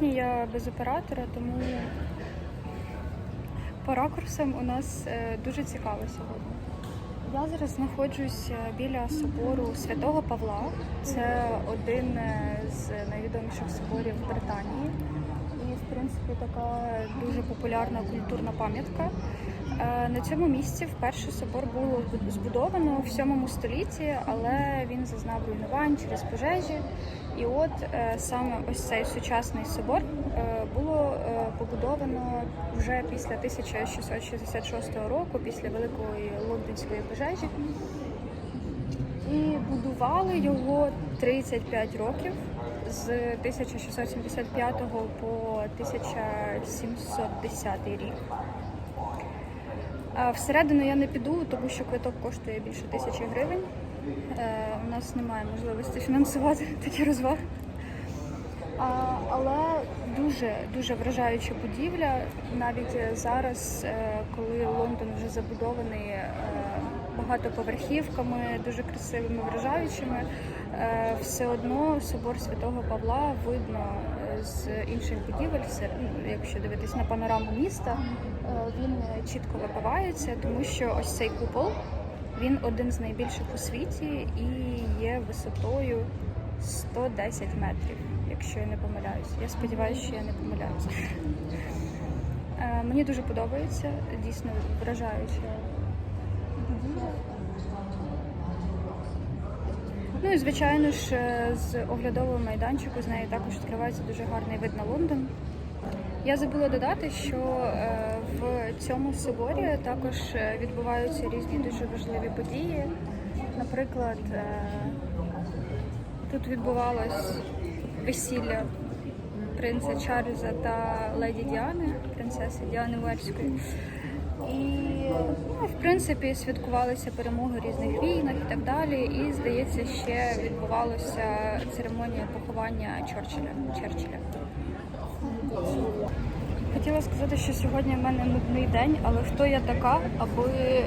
Сьогодні я без оператора, тому по ракурсам у нас е, дуже цікаво сьогодні. Я зараз знаходжусь е, біля собору Святого Павла. Це один е, з найвідоміших соборів Британії. І, в принципі, така дуже популярна культурна пам'ятка. Е, На цьому місці вперше собор було збудовано в 7 столітті, але він зазнав руйнувань через пожежі. І от е, саме ось цей сучасний собор е, було побудовано вже після 1666 року, після великої лондонської пожежі. І будували його 35 років з 1675 по 1710 рік. Всередину я не піду, тому що квиток коштує більше тисячі гривень. Е, У нас немає можливості фінансувати такі розваги. Але дуже дуже вражаюча будівля. Навіть зараз, е, коли Лондон вже забудований е, багатоповерхівками, дуже красивими, вражаючими, все одно собор Святого Павла видно з інших будівель, Це, ну, якщо дивитись на панораму міста, е, він е, чітко вибивається, тому що ось цей купол. Він один з найбільших у світі і є висотою 110 метрів, якщо я не помиляюсь. Я сподіваюся, що я не помиляюся. Е, Мені дуже подобається, дійсно вражаюча будівля. Ну і звичайно ж, е, з оглядового майданчику з неї також відкривається дуже гарний вид на Лондон. Я забула додати, що е, в цьому соборі також е, відбуваються різні дуже важливі події. Наприклад, тут відбувалось весілля принца Чарльза та леді Діани, принцеси Діани Уельської. І ну, в принципі святкувалися перемоги в різних війнах і так далі. І здається, ще відбувалася церемонія поховання Чорчилля. Черчилля. Хотіла сказати, що сьогодні в мене нудний день, але хто я така, аби е,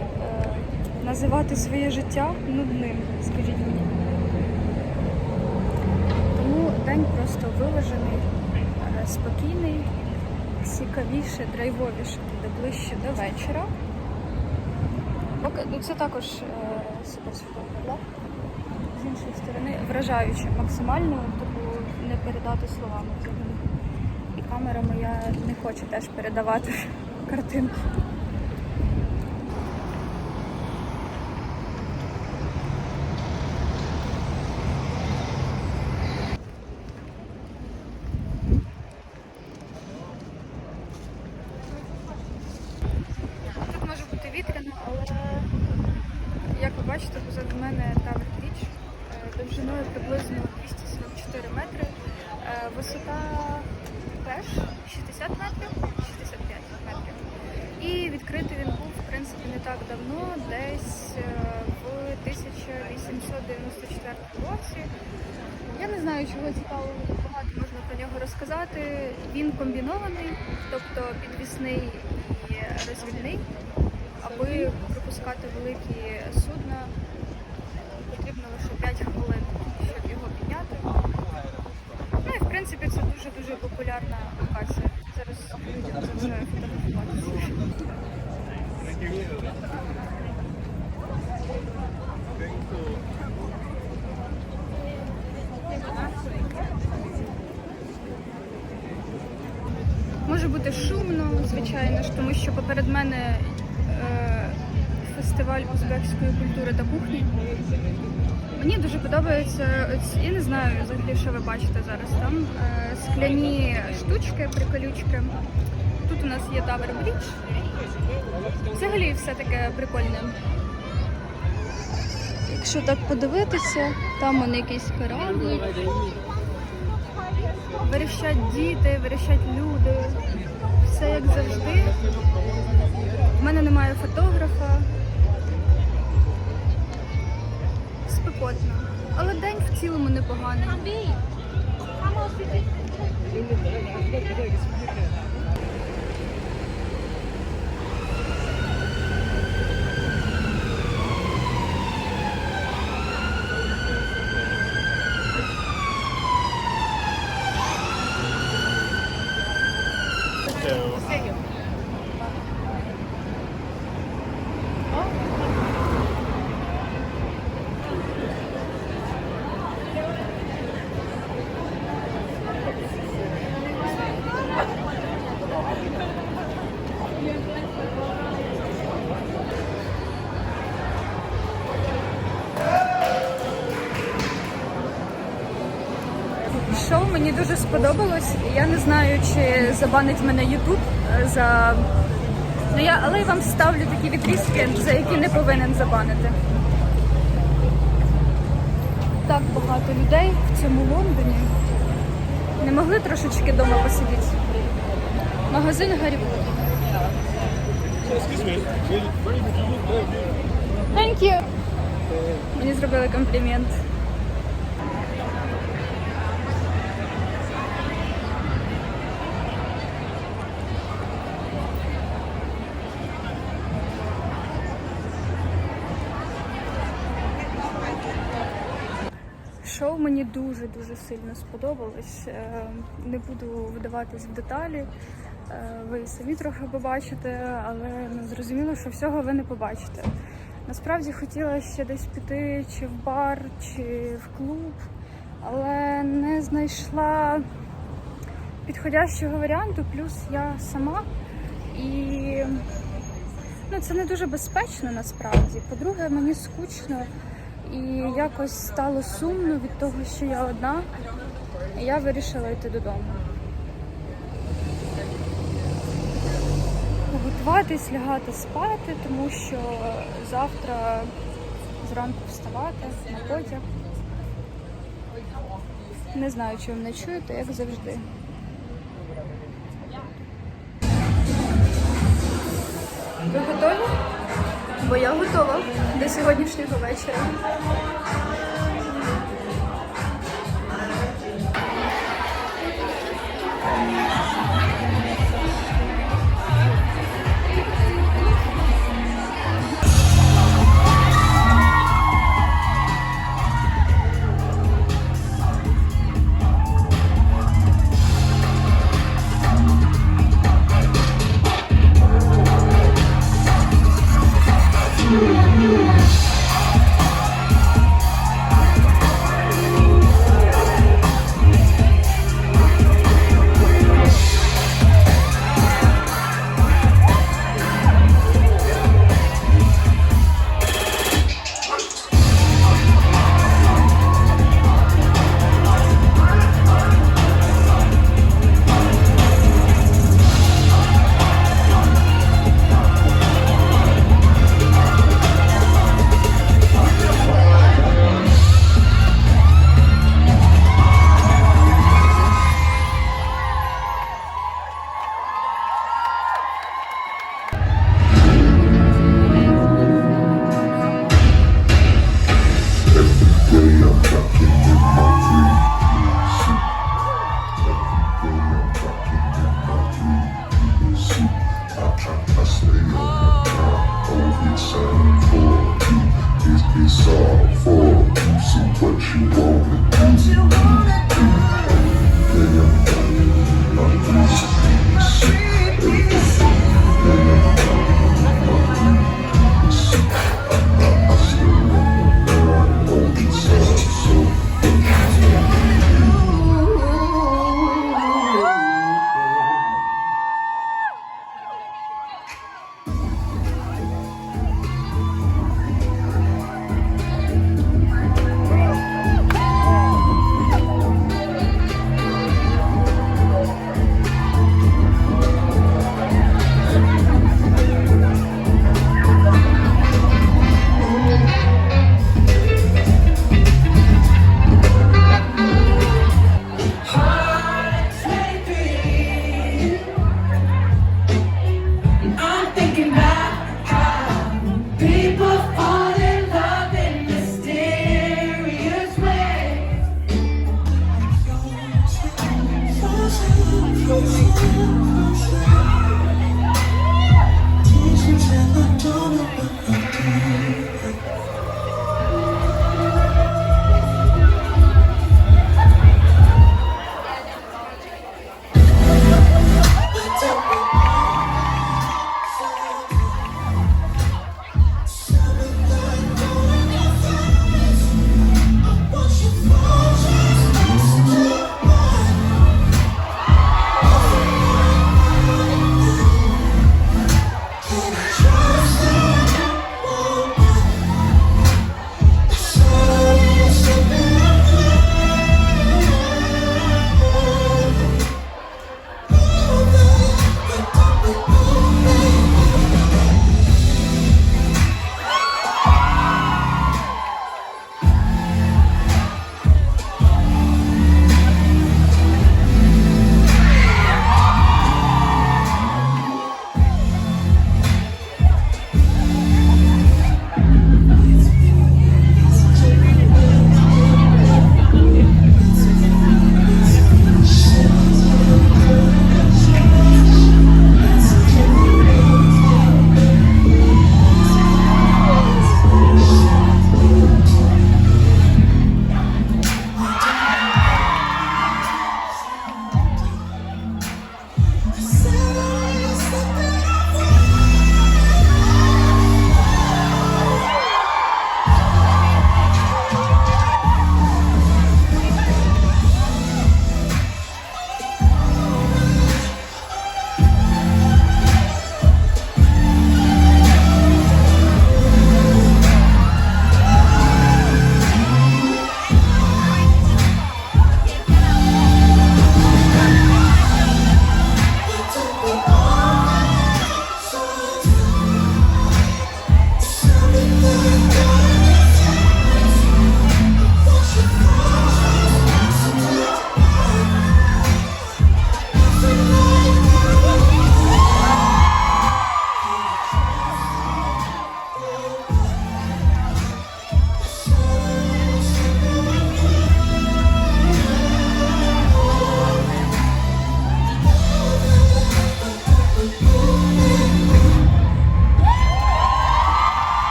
називати своє життя нудним, скажіть мені. Тому день просто виважений, е, спокійний, цікавіше, драйвовіше буде ближче до вечора. Ну, це також е, супер Павла. З іншої сторони, вражаюче максимально, тобто не передати словами. І камера моя не хоче теж передавати картинку. Тут може бути вітряно, але як ви бачите, позаду мене Тавер Брідж е, довжиною приблизно 244 метри. Е, Висота теж 60 метрів, 65 метрів. І відкритий він був, в принципі, не так давно, десь е, в 1894 році. Я не знаю, чого цікавого багато можна про нього розказати. Він комбінований, тобто підвісний і розвільний. Аби пропускати великі судна, потрібно лише 5 хвилин, щоб його підняти. Ну і в принципі це дуже-дуже популярна локація. Зараз людям заважаю фотографуватися. Бути шумно, звичайно ж, тому що поперед мене е, фестиваль узбекської культури та кухні. Мені дуже подобається, я не знаю взагалі, що ви бачите зараз там. Е, скляні штучки, приколючки. Тут у нас є Тавер Брідж. Взагалі все таке прикольне. Якщо так подивитися, там он якийсь кораблик. Верещать діти, верещать люди. Все як завжди. У мене немає фотографа. Спекотно. Але день в цілому непоганий. Мені дуже сподобалось. Я не знаю, чи забанить мене Ютуб за. Ну я, але я вам ставлю такі відрізки, за які не повинен забанити. Так багато людей в цьому Лондоні. Не могли трошечки вдома посидіти. Магазин Гаррі Поттер. Thank you. Мені зробили комплімент. Мені дуже дуже сильно сподобалось. Е, Не буду вдаватись в деталі. Е, Ви самі трохи побачите, але ну, зрозуміло, що всього ви не побачите. Насправді хотіла ще десь піти чи в бар, чи в клуб, але не знайшла підходящого варіанту. Плюс я сама і ну, це не дуже безпечно насправді. По-друге, мені скучно і якось стало сумно від того, що я одна. І я вирішила йти додому. Готуватись, лягати спати, тому що завтра зранку вставати на потяг. Не знаю, чи ви мене чуєте, як завжди. Ви готові? Бо я готова до сьогоднішнього вечора.